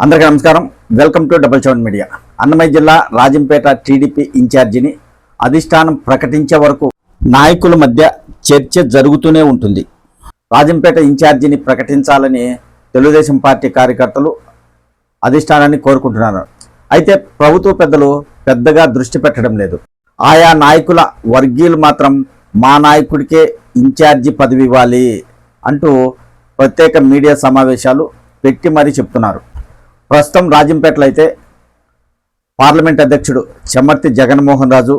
అందరికీ నమస్కారం. Welcome to double seven media Annamayya జిల్లా రాజంపేట టీడీపీ ఇన్ఛార్జిని అధిష్టానం ప్రకటించే వరకు నాయకుల మధ్య చర్చ జరుగుతూనే ఉంటుంది. రాజంపేట ఇన్ఛార్జిని ప్రకటించాలని తెలుగుదేశం పార్టీ కార్యకర్తలు అధిష్టానాన్ని కోరుకుంటున్నారు. అయితే ప్రభుత్వ పెద్దలు పెద్దగా దృష్టి పెట్టడం లేదు. ఆయా నాయకుల వర్గీయులు మాత్రం మా నాయకుడికే ఇన్ఛార్జి పదవి ఇవ్వాలి అంటూ ప్రత్యేక మీడియా సమావేశాలు పెట్టి మరీ చెప్తున్నారు. ప్రస్తుతం రాజంపేటలో అయితే పార్లమెంట్ అధ్యక్షుడు చెమర్తి జగన్మోహన్ రాజు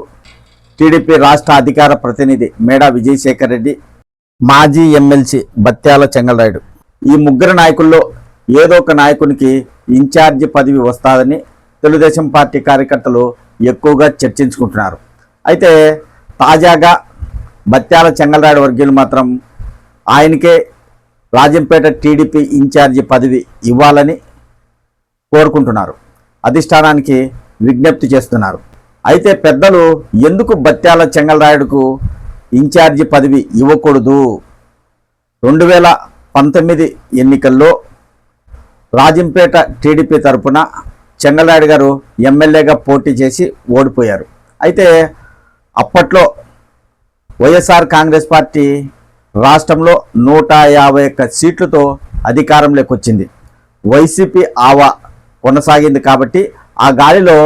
టీడీపీ రాష్ట్ర అధికార ప్రతినిధి మేడా విజయశేఖర్ రెడ్డి మాజీ ఎమ్మెల్సీ బత్యాల చెంగలరాయుడు ఈ ముగ్గురు నాయకుల్లో ఏదో ఒక నాయకునికి ఇన్ఛార్జి పదవి వస్తాదని తెలుగుదేశం పార్టీ కార్యకర్తలు ఎక్కువగా చర్చించుకుంటున్నారు. అయితే తాజాగా బత్యాల చెంగలరాయుడు వర్గీయులు మాత్రం ఆయనకే రాజంపేట టీడీపీ ఇన్ఛార్జి పదవి ఇవ్వాలని కోరుకుంటున్నారు. అధిష్టానానికి విజ్ఞప్తి చేస్తున్నారు. అయితే పెద్దలు ఎందుకు బత్యాల చెంగలరాయుడుకు ఇన్ఛార్జి పదవి ఇవ్వకూడదు? రెండు వేల పంతొమ్మిది ఎన్నికల్లో రాజంపేట టీడీపీ తరపున చెంగలరాయుడు గారు ఎమ్మెల్యేగా పోటీ చేసి ఓడిపోయారు. అయితే అప్పట్లో వైఎస్ఆర్ కాంగ్రెస్ పార్టీ రాష్ట్రంలో నూట యాభై ఒక్క సీట్లతో అధికారంలోకి వచ్చింది వైసీపీ ఆవా కొనసాగింది కాబట్టి ఆ గాలిలో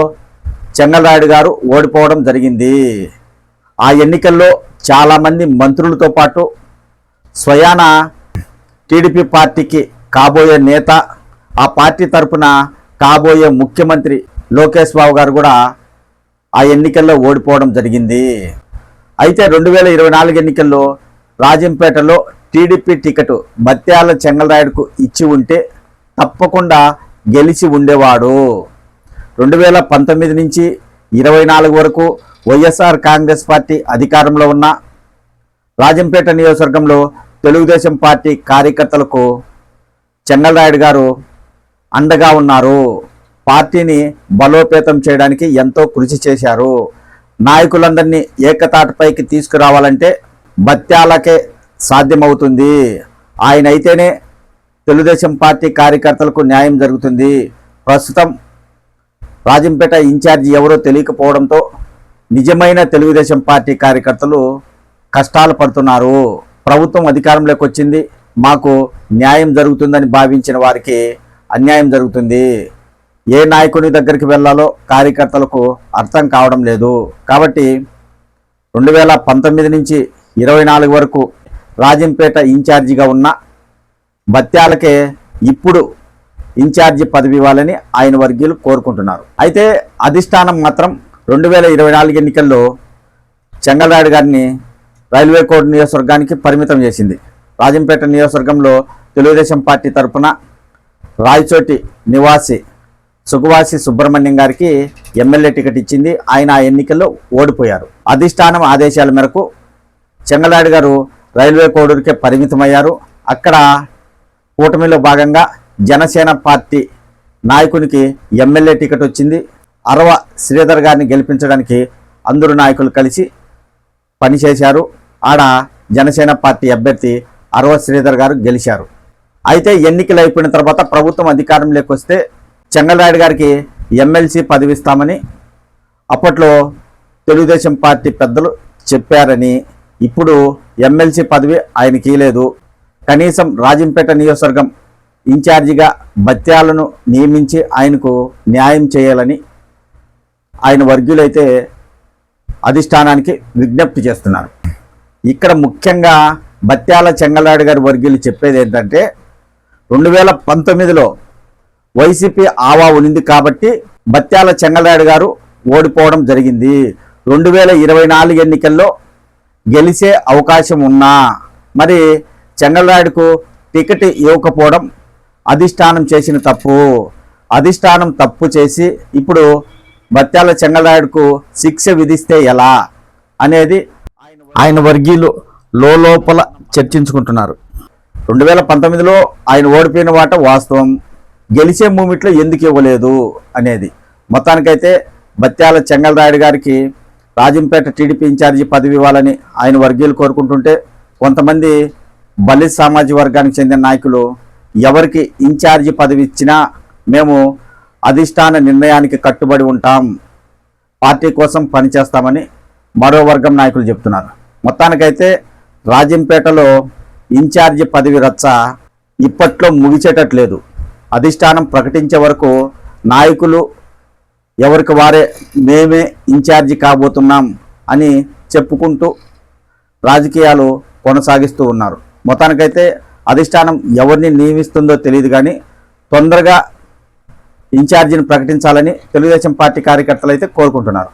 చెంగలరాయుడు గారు ఓడిపోవడం జరిగింది. ఆ ఎన్నికల్లో చాలామంది మంత్రులతో పాటు స్వయాన టీడీపీ పార్టీకి కాబోయే నేత ఆ పార్టీ తరపున కాబోయే ముఖ్యమంత్రి లోకేష్ బాబు గారు కూడా ఆ ఎన్నికల్లో ఓడిపోవడం జరిగింది. అయితే రెండు వేల ఇరవై నాలుగు ఎన్నికల్లో రాజంపేటలో టీడీపీ టికెట్ బత్యాల చెంగలరాయుడుకు ఇచ్చి ఉంటే తప్పకుండా గెలిచి ఉండేవాడు. రెండు వేల పంతొమ్మిది నుంచి ఇరవై నాలుగు వరకు వైఎస్ఆర్ కాంగ్రెస్ పార్టీ అధికారంలో ఉన్న రాజంపేట నియోజకవర్గంలో తెలుగుదేశం పార్టీ కార్యకర్తలకు చెంగల్రాయుడు గారు అండగా ఉన్నారు. పార్టీని బలోపేతం చేయడానికి ఎంతో కృషి చేశారు. నాయకులందరినీ ఏకతాటపైకి తీసుకురావాలంటే బత్యాలకే సాధ్యమవుతుంది. ఆయన అయితేనే తెలుగుదేశం పార్టీ కార్యకర్తలకు న్యాయం జరుగుతుంది. ప్రస్తుతం రాజంపేట ఇన్ఛార్జి ఎవరో తెలియకపోవడంతో నిజమైన తెలుగుదేశం పార్టీ కార్యకర్తలు కష్టాలు పడుతున్నారు. ప్రభుత్వం అధికారంలోకి వచ్చింది. మాకు న్యాయం జరుగుతుందని భావించిన వారికి అన్యాయం జరుగుతుంది. ఏ నాయకుని దగ్గరికి వెళ్ళాలో కార్యకర్తలకు అర్థం కావడం లేదు. కాబట్టి రెండు వేల పంతొమ్మిది నుంచి ఇరవై నాలుగు వరకు రాజంపేట ఇన్ఛార్జిగా ఉన్న బత్యాలకే ఇప్పుడు ఇన్ఛార్జి పదవి ఇవ్వాలని ఆయన వర్గీయులు కోరుకుంటున్నారు. అయితే అధిష్టానం మాత్రం రెండు వేల ఇరవై నాలుగు ఎన్నికల్లో చెంగలరాయుడు గారిని రైల్వే కోడ్ నియోజకవర్గానికి పరిమితం చేసింది. రాజంపేట నియోజకవర్గంలో తెలుగుదేశం పార్టీ తరఫున రాయచోటి నివాసి సుఖవాసి సుబ్రహ్మణ్యం గారికి ఎమ్మెల్యే టికెట్ ఇచ్చింది. ఆయన ఆ ఎన్నికల్లో ఓడిపోయారు. అధిష్టానం ఆదేశాల మేరకు చెంగలాడు గారు రైల్వే కోడూరుకే పరిమితమయ్యారు. అక్కడ కూటమిలో భాగంగా జనసేన పార్టీ నాయకునికి ఎమ్మెల్యే టికెట్ వచ్చింది. అరవ శ్రీధర్ గారిని గెలిపించడానికి అందరు నాయకులు కలిసి పనిచేశారు ఆడ జనసేన పార్టీ అభ్యర్థి అరవ శ్రీధర్ గారు గెలిచారు. అయితే ఎన్నికలు అయిపోయిన తర్వాత ప్రభుత్వం అధికారంలోకి వస్తే చెంగలరాయుడు గారికి ఎమ్మెల్సీ పదవి ఇస్తామని అప్పట్లో తెలుగుదేశం పార్టీ పెద్దలు చెప్పారని ఇప్పుడు ఎమ్మెల్సీ పదవి ఆయనకి లేదు కనీసం రాజంపేట నియోజకవర్గం ఇన్ఛార్జిగా బత్యాలను నియమించి ఆయనకు న్యాయం చేయాలని ఆయన వర్గీయులైతే అధిష్టానానికి విజ్ఞప్తి చేస్తున్నారు. ఇక్కడ ముఖ్యంగా బత్యాల చెంగలాడు గారి వర్గీయులు చెప్పేది ఏంటంటే రెండు వేల పంతొమ్మిదిలో వైసీపీ ఆవా ఉనింది కాబట్టి బత్యాల చెంగలాడు గారు ఓడిపోవడం జరిగింది. రెండు వేల ఇరవై నాలుగు ఎన్నికల్లో గెలిచే అవకాశం ఉన్నా మరి చెంగల్రాయుడుకు టికెట్ ఇవ్వకపోవడం అధిష్టానం చేసిన తప్పు. అధిష్టానం తప్పు చేసి ఇప్పుడు బత్యాల చెంగల్రాయుడుకు శిక్ష విధిస్తే ఎలా అనేది ఆయన వర్గీయులు లోపల చర్చించుకుంటున్నారు. రెండు వేల పంతొమ్మిదిలో ఆయన ఓడిపోయిన వాట వాస్తవం. గెలిచే మూమెంట్లో ఎందుకు ఇవ్వలేదు అనేది. మొత్తానికైతే బత్యాల చెంగల్రాయుడు గారికి రాజంపేట టీడీపీ ఇన్ఛార్జి పదవి ఇవ్వాలని ఆయన వర్గీయులు కోరుకుంటుంటే కొంతమంది బలి సామాజిక వర్గానికి చెందిన నాయకులు ఎవరికి ఇన్ఛార్జి పదవి ఇచ్చినా మేము అధిష్టాన నిర్ణయానికి కట్టుబడి ఉంటాం. పార్టీ కోసం పనిచేస్తామని మరో వర్గం నాయకులు చెప్తున్నారు. మొత్తానికైతే రాజంపేటలో ఇన్ఛార్జి పదవి రచ్చ ఇప్పట్లో ముగిచేటట్లేదు. అధిష్టానం ప్రకటించే వరకు నాయకులు ఎవరికి వారే మేమే ఇన్ఛార్జి కాబోతున్నాం అని చెప్పుకుంటూ రాజకీయాలు కొనసాగిస్తూ ఉన్నారు. మొత్తానికైతే అధిష్టానం ఎవరిని నియమిస్తుందో తెలియదు కానీ తొందరగా ఇన్ఛార్జిని ప్రకటించాలని తెలుగుదేశం పార్టీ కార్యకర్తలు అయితే కోరుకుంటున్నారు.